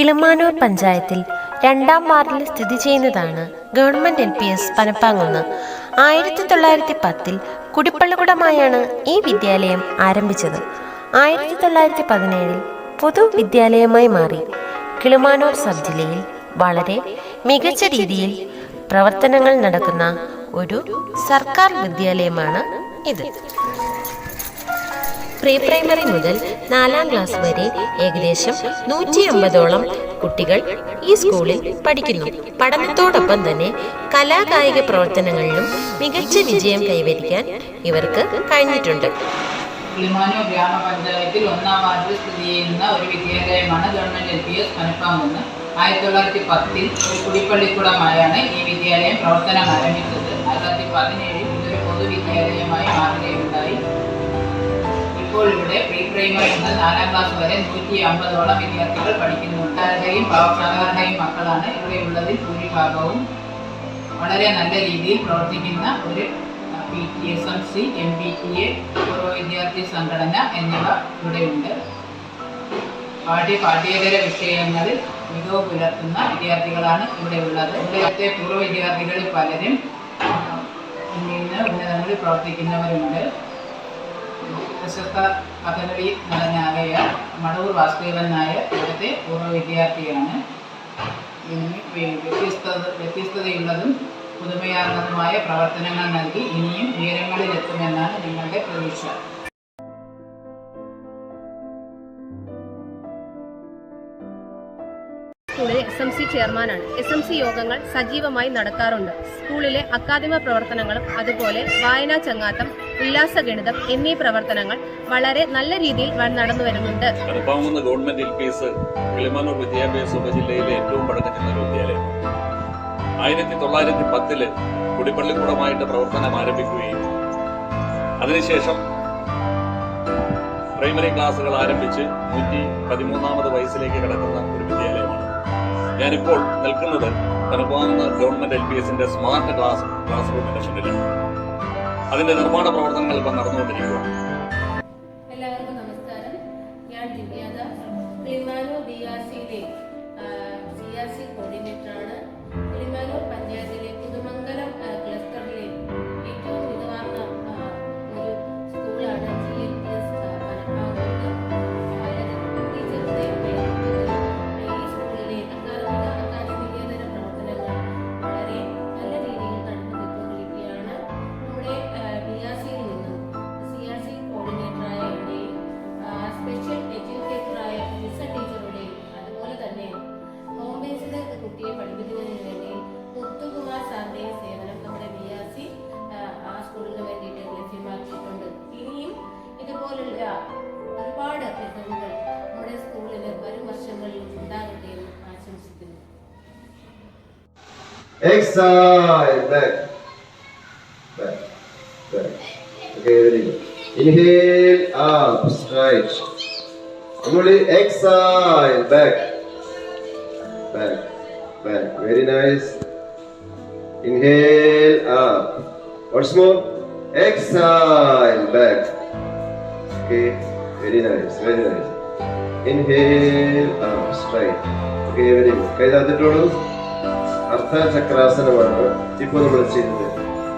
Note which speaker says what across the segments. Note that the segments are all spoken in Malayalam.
Speaker 1: കിളിമാനൂർ പഞ്ചായത്തിൽ രണ്ടാം വാർഡിൽ സ്ഥിതി ചെയ്യുന്നതാണ് government L P S Panappangunnu. ആയിരത്തി തൊള്ളായിരത്തി പത്തിൽ കുടിപ്പള്ളിക്കുടമായാണ് ഈ വിദ്യാലയം ആരംഭിച്ചത്. ആയിരത്തി തൊള്ളായിരത്തി പതിനേഴിൽ പൊതുവിദ്യാലയമായി മാറി. കിളിമാനൂർ സബ് ജില്ലയിൽ വളരെ മികച്ച രീതിയിൽ പ്രവർത്തനങ്ങൾ നടക്കുന്ന ഒരു സർക്കാർ വിദ്യാലയമാണ് ഇത്. പ്രീ പ്രൈമറി മുതൽ നാലാം ക്ലാസ് വരെ ഏകദേശം നൂറ്റി അമ്പതോളം കുട്ടികൾ ഈ സ്കൂളിൽ പഠിക്കുന്നു. പഠനത്തോടൊപ്പം തന്നെ കലാകായിക പ്രവർത്തനങ്ങളിലും മികച്ച വിജയം കൈവരിക്കാൻ ഇവർക്ക് കഴിഞ്ഞിട്ടുണ്ട്.
Speaker 2: കിളിമാനൂർ ഗ്രാമപഞ്ചായത്തിൽ ഒന്നാം വാർഡിൽ സ്ഥിതി ചെയ്യുന്ന ഒരു വിദ്യാലയമാണ് government L P S Panappankunnu ആയിരത്തി തൊള്ളായിരത്തി പത്തിൽ ഒരു കുടിപ്പള്ളിക്കുളമായാണ് ഈ വിദ്യാലയം പ്രവർത്തനം ആരംഭിച്ചത്. ആയിരത്തി തൊള്ളായിരത്തി പതിനേഴിൽ ഇതൊരു പൊതുവിദ്യാലയമായി മാറുകയുണ്ടായി ഇപ്പോൾ ഇവിടെ പ്രീ പ്രൈമറി മുതൽ നാലാം ക്ലാസ് വരെ നൂറ്റി അമ്പതോളം വിദ്യാർത്ഥികൾ പഠിക്കുന്നുണ്ട് ഒട്ടാരുടെയും പാവസാധാരണയും മക്കളാണ് ഇവിടെയുള്ളതിൽ ഭൂരിഭാഗവും വളരെ നല്ല രീതിയിൽ പ്രവർത്തിക്കുന്ന ഒരു P T S M C M P T A പൂർവ വിദ്യാർത്ഥി സംഘടന എന്നിവ ഇവിടെയുണ്ട് പാഠ്യ പാഠ്യേതര വിഷയങ്ങളിൽ മികവ് പുലർത്തുന്ന വിദ്യാർത്ഥികളാണ് ഇവിടെ ഉള്ളത്. ഇവിടുത്തെ പൂർവ വിദ്യാർത്ഥികളിൽ പലരും ഇന്ന് ഉന്നതങ്ങളിൽ പ്രവർത്തിക്കുന്നവരുണ്ട് പ്രശസ്ത പദവി നടനായ മടവൂർ വാസുദേവൻ നായർ ഇവിടുത്തെ പൂർവ വിദ്യാർത്ഥിയാണ്. വ്യത്യസ്ത വ്യ- വ്യത്യസ്തത വ്യത്യസ്തതയുള്ളതും പുതുമയാർന്നതുമായ പ്രവർത്തനങ്ങൾ നൽകി ഇനിയും ഉയരങ്ങളിലെത്തുമെന്നാണ് ഞങ്ങളുടെ പ്രതീക്ഷ.
Speaker 3: സ്കൂളിലെ എസ് എം സി ചെയർമാനാണ്. എസ് എം സി യോഗങ്ങൾ സജീവമായി നടക്കാറുണ്ട് സ്കൂളിലെ അക്കാദമിക പ്രവർത്തനങ്ങളും അതുപോലെ വായനാ ചങ്ങാത്തം ഉല്ലാസ ഗണിതം എന്നീ പ്രവർത്തനങ്ങൾ വളരെ നല്ല രീതിയിൽ നടന്നു വരുന്നുണ്ട്.
Speaker 4: വിദ്യാഭ്യാസ ഉപജില്ലയിലെ ഏറ്റവും വിദ്യാലയം ആയിരത്തി തൊള്ളായിരത്തി പത്തിൽ കുടിപ്പള്ളിക്കൂടമായിട്ട് പ്രവർത്തനം ആരംഭിക്കുകയും അതിനുശേഷം പ്രൈമറി ക്ലാസുകൾ ആരംഭിച്ച് നൂറ്റി പതിമൂന്നാമത് വയസ്സിലേക്ക് കിടക്കുന്ന ഒരു വിദ്യാലയമാണ്. ഞാനിപ്പോൾ നിൽക്കുന്നത് കടുപ്പാവുന്ന ഗവൺമെന്റ് എൽ പി എസിന്റെ സ്മാർട്ട് ക്ലാസ് ക്ലാസ് റൂമിന്റെ മുന്നിലാണ്. അതിന്റെ നിർമ്മാണ പ്രവർത്തനങ്ങൾ ഇപ്പം നടന്നുകൊണ്ടിരിക്കുകയാണ്
Speaker 5: എല്ലാവർക്കും നമസ്കാരം. ഞാൻ ദിവ്യാദാസ് ബി ആർ സിയിലെ
Speaker 6: Exhale, back, back, back. Okay, very good. Inhale, up, stretch. Slowly exhale, back, back, back. Very nice. Inhale, up. Once more. Exhale, back. Okay, very nice, very nice. Inhale, up, straight. Okay, very good. Guys, are the totals? അർത്ഥചക്രാസനമാണ് ഇപ്പോൾ നമ്മൾ ചെയ്യുന്നത്.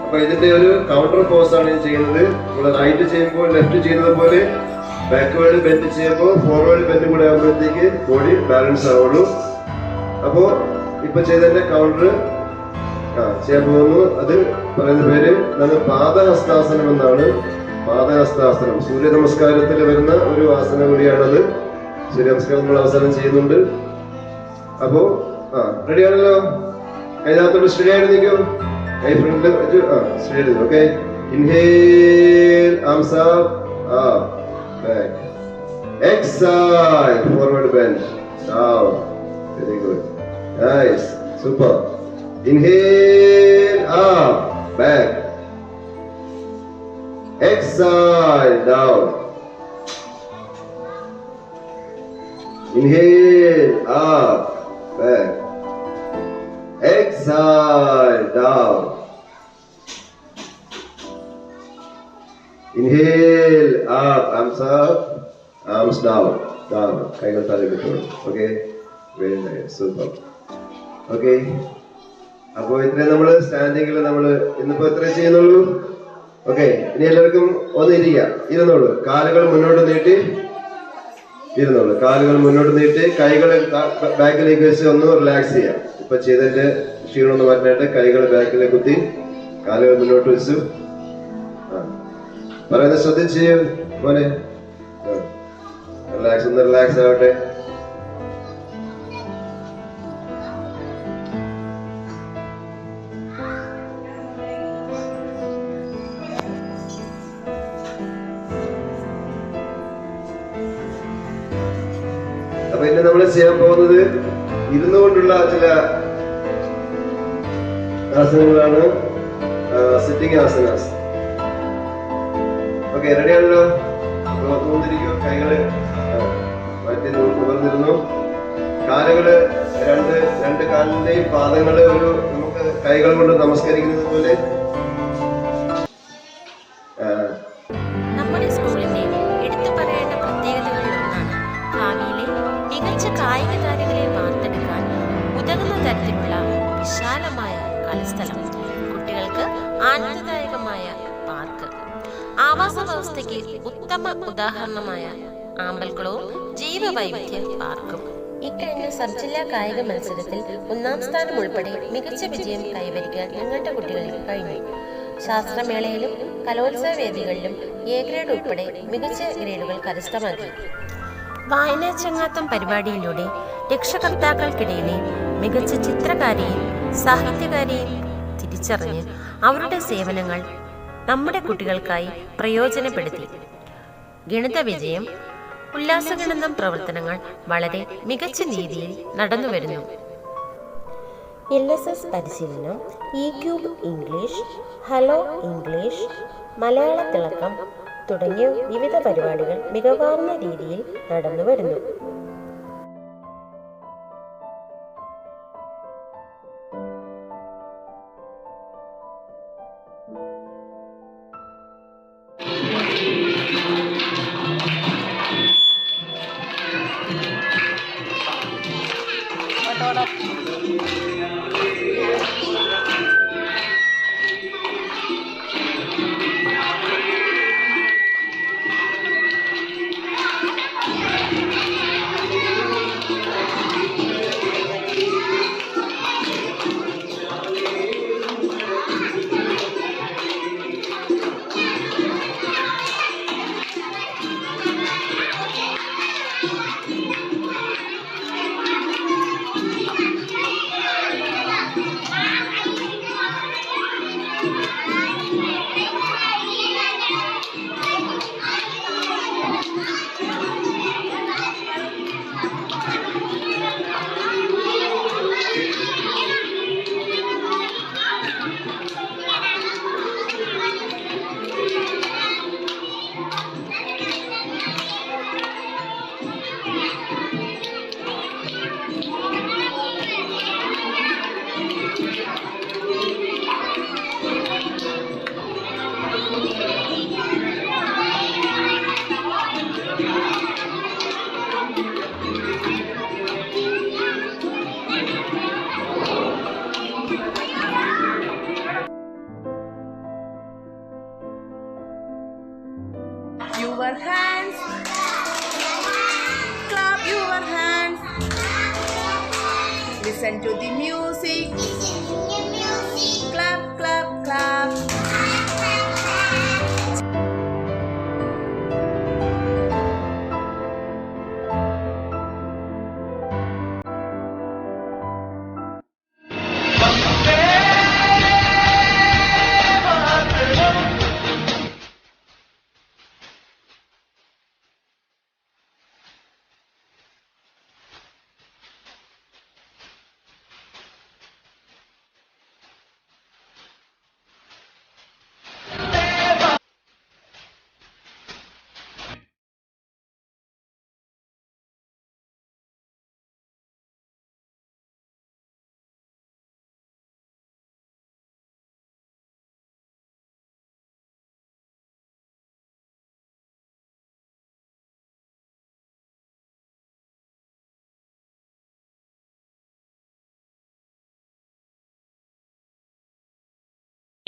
Speaker 6: അപ്പൊ ഇതിന്റെ ഒരു കൗണ്ടർ പോസ് ആണ് ചെയ്യുന്നത്. നമ്മൾ റൈറ്റ് ചെയ്യുമ്പോൾ ലെഫ്റ്റ് ചെയ്യുന്നത് പോലെ ബാക്ക്വേർഡ് ബെൻഡ് ചെയ്യുമ്പോൾ ഫോർവേഡ് ബെൻഡ് കൂടെ ആകുമ്പോഴത്തേക്ക് ബോഡി ബാലൻസ് ആവുള്ളൂ. അപ്പോ ഇപ്പൊ ചെയ്തതിന്റെ കൗണ്ടർ ആ ചെയ്യാൻ പോകുന്നു. അത് പറയുന്ന പേര് നമ്മൾ പാദഹസ്താസനം എന്നാണ്. പാദഹസ്താസനം. സൂര്യ നമസ്കാരത്തിൽ വരുന്ന ഒരു ആസനം കൂടിയാണത്. സൂര്യ നമസ്കാരം നമ്മൾ അവസാനം ചെയ്യുന്നുണ്ട്. അപ്പോ ആ റെഡി ആണല്ലോ? അതിനകത്തോട് സ്റ്റഡി ആയിട്ട് നിൽക്കും കൈ ഫ്രണ്ടിൽ വെച്ച് ആ സ്റ്റഡി ചെയ്തു okay inhale arms up up back exhale forward bend down very good nice super inhale up back exhale down Inhale up, back. Exhale down. Inhale up, arms up, arms down, down. കൈകൾ തലയിൽ വെച്ചോളൂ okay very nice super okay അപ്പോൾ ഇത്രയും നമ്മൾ സ്റ്റാൻഡിങ്ങിൽ നമ്മൾ ഇന്നിപ്പോൾ എത്ര ചെയ്യുന്നുള്ളൂ. ഓക്കെ ഇനി എല്ലാവർക്കും ഒന്ന് ഇരിക്കുക ഇരുന്നോളൂ. കാലുകൾ മുന്നോട്ട് നീട്ടി ഇരുന്നോളൂ. കാലുകൾ മുന്നോട്ട് നീട്ടി കൈകൾ ബാക്കിലേക്ക് വെച്ച് ഒന്ന് റിലാക്സ് ചെയ്യാം. ഇപ്പൊ ചെയ്തതിന്റെ ക്ഷീണം പറഞ്ഞിട്ട് കൈകൾ ബാക്കിലെ കുത്തി കാലുകൾ മുന്നോട്ട് വെച്ചു. പറയുന്നത് ശ്രദ്ധിച്ച് മോനെ. റിലാക്സ് ഒന്ന് റിലാക്സ് ആവട്ടെ. അപ്പൊ ഇന്ന് നമ്മൾ ചെയ്യാൻ പോകുന്നത് ഇരുന്നുകൊണ്ടുള്ള ചില ആസനങ്ങളാണ് സിറ്റിംഗ് ആസനാസ് ഓക്കെ റെഡിയാണല്ലോ തോന്നിരിക്കും കൈകൾ മാറ്റി നി- നിവർന്നിരുന്നു കാലുകൾ രണ്ട് രണ്ട് കാലിന്റെയും പാദങ്ങൾ ഒരു നമുക്ക് കൈകൾ കൊണ്ട് നമസ്കരിക്കുന്നത് പോലെ
Speaker 1: ആമ്പൽക്കുളവും ജീവവൈവിധ്യ പാർക്കും. ഇക്കഴിഞ്ഞ സബ് ജില്ലാ കായിക മത്സരത്തിൽ ഒന്നാം സ്ഥാനം ഉൾപ്പെടെ മികച്ച വിജയം കൈവരിക്കാൻ ഞങ്ങളുടെ കുട്ടികൾക്ക് കഴിഞ്ഞു. ശാസ്ത്രമേളയിലും കലോത്സവ വേദികളിലും എ ഗ്രേഡ് ഉൾപ്പെടെ മികച്ച ഗ്രേഡുകൾ കരസ്ഥമാക്കി. വായനാ ചങ്ങാത്തം പരിപാടിയിലൂടെ രക്ഷകർത്താക്കൾക്കിടയിലെ മികച്ച ചിത്രകാരിയും സാഹിത്യകാരിയും തിരിച്ചറിഞ്ഞ് അവരുടെ സേവനങ്ങൾ നമ്മുടെ കുട്ടികൾക്കായി പ്രയോജനപ്പെടുത്തി. ഗണിത വിജയം ഉല്ലാസഗണിതം പ്രവർത്തനങ്ങൾ വളരെ മികച്ച രീതിയിൽ നടന്നുവരുന്നു എൽ എസ് എസ് പരിശീലനം E cube English hello English മലയാള തിളക്കം തുടങ്ങിയ വിവിധ പരിപാടികൾ മികവാർന്ന രീതിയിൽ നടന്നു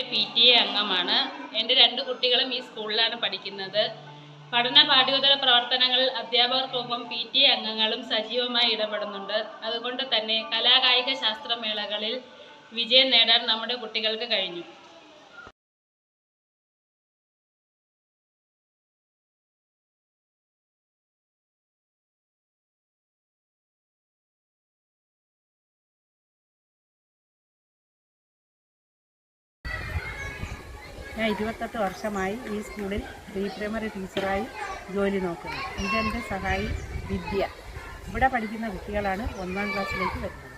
Speaker 7: പി ടി എ അംഗമാണ്. എന്റെ രണ്ട് കുട്ടികളും ഈ സ്കൂളിലാണ് പഠിക്കുന്നത്. പഠന പാഠ്യേതര പ്രവർത്തനങ്ങളിൽ അധ്യാപകർക്കൊപ്പം പി ടി എ അംഗങ്ങളും സജീവമായി ഇടപെടുന്നുണ്ട്. അതുകൊണ്ട് തന്നെ കലാകായിക ശാസ്ത്രമേളകളിൽ വിജയം നേടാൻ നമ്മുടെ കുട്ടികൾക്ക് കഴിഞ്ഞു.
Speaker 8: ഞാൻ ഇരുപത്തെട്ട് വർഷമായി ഈ സ്കൂളിൽ പ്രീ പ്രൈമറി ടീച്ചറായി ജോലി നോക്കുന്നു. ഇതെന്റെ സഹായി വിദ്യ. ഇവിടെ പഠിക്കുന്ന കുട്ടികളാണ് ഒന്നാം ക്ലാസ്സിലേക്ക് വരുന്നത്.